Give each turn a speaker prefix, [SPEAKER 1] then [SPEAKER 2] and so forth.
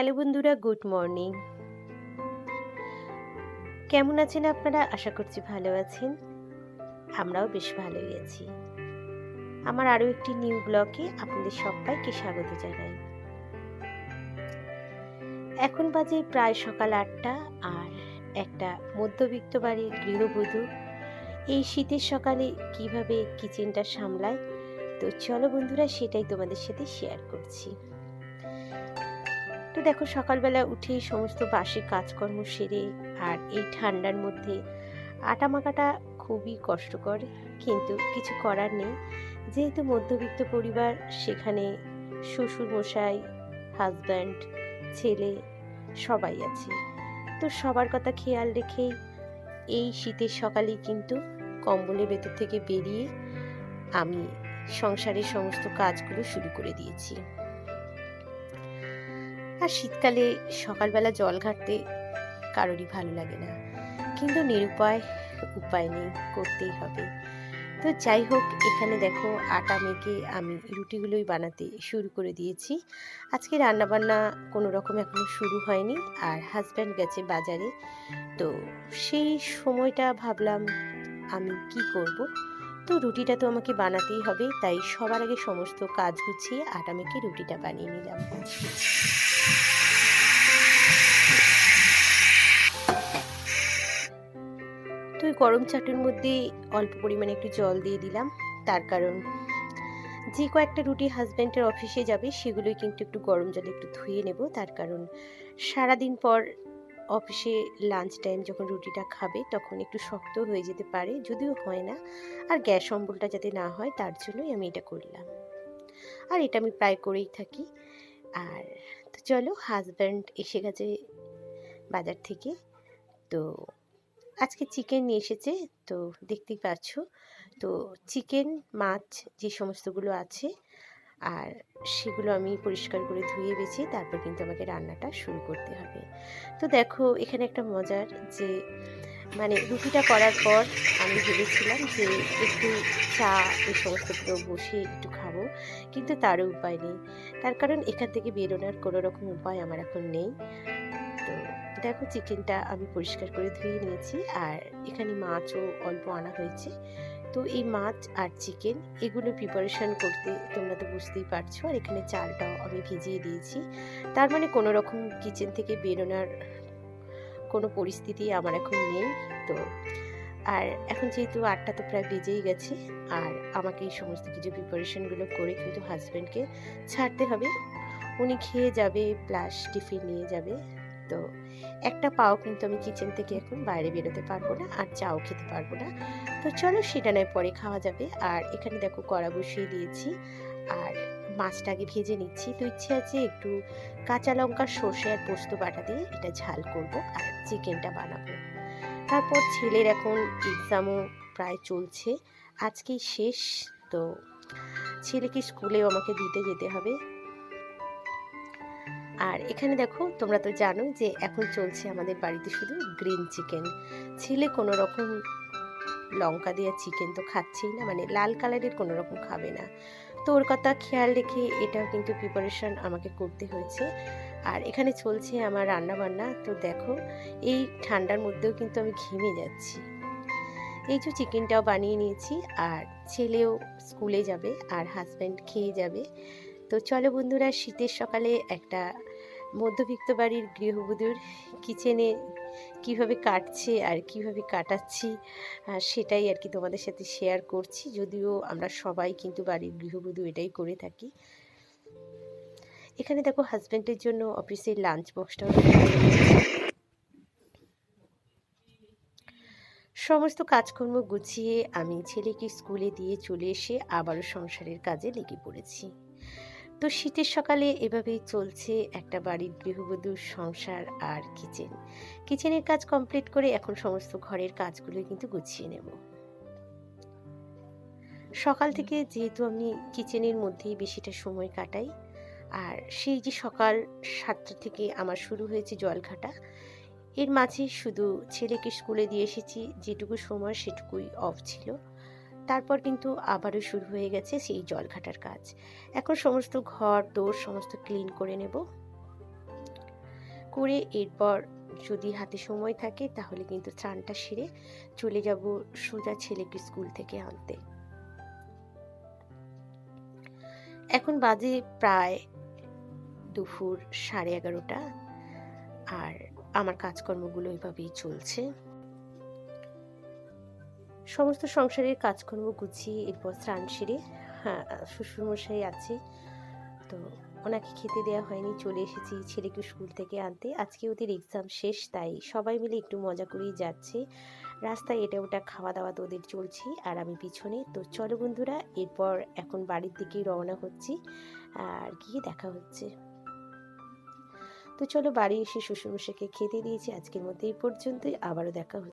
[SPEAKER 1] Hello বন্ধুরা, good morning. কেমন আছেন আপনারা? আশা করছি ভালো আছেন। আমরাও বেশ ভালোই আছি। আমার আরও একটি নিউ ব্লগে আপনাদের সবাইকে স্বাগত জানাই। এখন বাজে প্রায় সকাল আটটা আর একটা মধ্যবিত্ত বাড়ির গৃহবধূ। এই শীতের সকালে কীভাবে কিচেনটা সামলায়? তো চলো বন্ধুরা, সেটাই তোমাদের সাথে শেয়ার করছি। তো দেখো সকালবেলা উঠে সমস্ত বাসি কাজকর্ম সেরে আর এই ঠান্ডার মধ্যে আটা মাখাটা খুবই কষ্টকর, কিন্তু কিছু করার নেই। যেহেতু মধ্যবিত্ত পরিবার, সেখানে শ্বশুর মশাই হাজব্যান্ড ছেলে সবাই আছে। তো সবার কথা খেয়াল রেখেই এই শীতের সকালেই কিন্তু কম্বলের ভেতর থেকে বেরিয়ে আমি সংসারের সমস্ত কাজগুলো শুরু করে দিয়েছি। আর শীতকালে সকালবেলা জল ঘাটতে কারোরই ভালো লাগে না। কিন্তু নিরুপায় উপায় নেই, করতেই হবে। তো যাই হোক, এখানে দেখো আটা মেখে আমি রুটিগুলোই বানাতে শুরু করে দিয়েছি। আজকে রান্নাবান্না কোনো রকম এখনও শুরু হয়নি আর হাজব্যান্ড গেছে বাজারে। তো সেই সময়টা ভাবলাম আমি কি করব? তো রুটিটা তো আমাকে বানাতেই হবে, তাই সবার আগে সমস্ত কাজ গুছিয়ে আটা মেখে রুটিটা বানিয়ে নিলাম। তো গরম চাটুর মধ্যে অল্প পরিমাণে একটু জল দিয়ে দিলাম, তার কারণ যে কয়েকটা রুটি হাজব্যান্ডের অফিসে যাবে, সেগুলোই কিন্তু একটু গরম জলে একটু ধুয়ে নেব, তার কারণ সারাদিন পর অফিসে লাঞ্চ টাইম যখন রুটিটা খাবে, তখন একটু শক্ত হয়ে যেতে পারে, যদিও হয় না। আর গ্যাস অম্বলটা যাতে না হয়, তার জন্যই আমি এটা করলাম। আর এটা আমি প্রায় করেই থাকি। আর তো চলো হাজব্যান্ড এসে গেছে বাজার থেকে। তো আজকে চিকেন নিয়ে এসেছে, তো দেখতেই পাচ্ছ। তো চিকেন মাছ, যে সমস্তগুলো আছে আর সেগুলো আমি পরিষ্কার করে ধুয়ে বেছে, তারপর কিন্তু আমাকে রান্নাটা শুরু করতে হবে। তো দেখো, এখানে একটা মজার যে মানে রুটিটা করার পর আমি ভেবেছিলাম যে একটু চা এই সমস্তগুলো বসে একটু খাব, কিন্তু তারও উপায় নেই। তার কারণ এখান থেকে বেরোনোর কোনো রকম উপায় আমার এখন নেই। তো দেখো চিকেনটা আমি পরিষ্কার করে ধুয়ে নিয়েছি, আর এখানে মাছও অল্প আনা হয়েছে। তো এই মাছ আর চিকেন এগুলো প্রিপারেশন করতে তোমরা তো বুঝতেই পারছ। আর এখানে চালটাও আমি ভিজিয়ে দিয়েছি। তার মানে কোনো রকম কিচেন থেকে বেরোনোর কোনো পরিস্থিতি আমার এখন নেই। তো আর এখন যেহেতু আটটা তো প্রায় বেজেই গেছে, আর আমাকে এই সমস্ত কিছু প্রিপারেশনগুলো করে কিন্তু হাজব্যান্ডকে ছাড়তে হবে। উনি খেয়ে যাবে প্লাস টিফিন নিয়ে যাবে। তো একটা পাও কিন্তু আমি কিচেন থেকে এখন বাইরে বেরোতে পারব না, আর চাও খেতে পারব না। তো চলো সেটা নয় পরে খাওয়া যাবে। আর এখানে দেখো কড়া বসিয়ে দিয়েছি। আর মাছটা আগে ভেজে নিচ্ছি। তো ইচ্ছে আছে একটু কাঁচা লঙ্কা, সর্ষে আর পোস্ত বাটা দিয়ে এটা ঝাল করব আর চিকেনটা বানাবো। তারপর ছেলের এখন এক্সামও প্রায় চলছে। আজকেই শেষ। তো ছেলেকে স্কুলেও আমাকে দিতে যেতে হবে। আর এখানে দেখো, তোমরা তো জানো যে এখন চলছে আমাদের বাড়িতে শুধু গ্রিন চিকেন ছেলে কোনো রকম লঙ্কা দেওয়া চিকেন তো খাচ্ছেই না মানে লাল কালারের কোনো রকম খাবে না। তো ওর কথা খেয়াল রেখে এটাও কিন্তু প্রিপারেশন আমাকে করতে হয়েছে। আর এখানে চলছে আমার রান্না বান্না তো দেখো, এই ঠান্ডার মধ্যেও কিন্তু আমি ঘেমে যাচ্ছি। এই যে চিকেনটাও বানিয়ে নিয়েছি আর ছেলেও স্কুলে যাবে আর হাজব্যান্ড খেয়ে যাবে। তো চলো বন্ধুরা, শীতের সকালে একটা মধ্যবিত্ত বাড়ির গৃহবধূর কিচেনে কীভাবে কাটছে আর কীভাবে কাটাচ্ছি সেটাই আর কি তোমাদের সাথে শেয়ার করছি। যদিও আমরা সবাই কিন্তু বাড়ির গৃহবধূ এটাই করে থাকি। এখানে দেখো হাজব্যান্ডের জন্য অফিসের লাঞ্চ বক্সটাও সমস্ত কাজকর্ম গুছিয়ে আমি ছেলেকে স্কুলে দিয়ে চলে এসে আবারও সংসারের কাজে লেগে পড়েছি। তো শীতের সকালে এভাবেই চলছে একটা বাড়ির গৃহবধূর সংসার আর কিচেন কিচেনের কাজ কমপ্লিট করে এখন সমস্ত ঘরের কাজগুলো কিন্তু গুছিয়ে নেব। সকাল থেকে যেহেতু আমি কিচেনের মধ্যেই বেশিটা সময় কাটাই, আর সেই যে সকাল সাতটা থেকে আমার শুরু হয়েছে জল ঘাটা, এর মাঝে শুধু ছেলেকে স্কুলে দিয়ে এসেছি, যেটুকু সময় সেটুকুই অফ ছিল। তারপর কিন্তু আবারও শুরু হয়ে গেছে সেই জল ঘাটার কাজ। এখন সমস্ত ঘর, দোর সমস্ত ক্লিন করে নেব। করে এরপর যদি হাতে সময় থাকে তাহলে কিন্তু স্নানটা সেরে চলে যাব সোজা ছেলেকে স্কুল থেকে আনতে। এখন বাজে প্রায় দুপুর সাড়ে এগারোটা। আর আমার কাজকর্মগুলো এইভাবেই চলছে। সমস্ত সংসারের কাজকর্ম গুছিয়ে এরপর স্নান সেরে হ্যাঁ শ্বশুরমশাই আছে। তো ওনাকে খেতে দেওয়া হয়নি, চলে এসেছি ছেলেকে স্কুল থেকে আনতে। আজকে ওদের এক্সাম শেষ, তাই সবাই মিলে একটু মজা করেই যাচ্ছে। রাস্তায় এটা ওটা খাওয়া দাওয়া তো ওদের চলছে, আর আমি পিছনে। তো চলো বন্ধুরা, এরপর এখন বাড়ির দিকেই রওনা হচ্ছি, আর গিয়ে দেখা হচ্ছে। তো চলো বাড়ি এসে শ্বশুরমশাইকে খেতে দিয়েছি। আজকের মতো এই পর্যন্তই, আবারও দেখা হচ্ছে।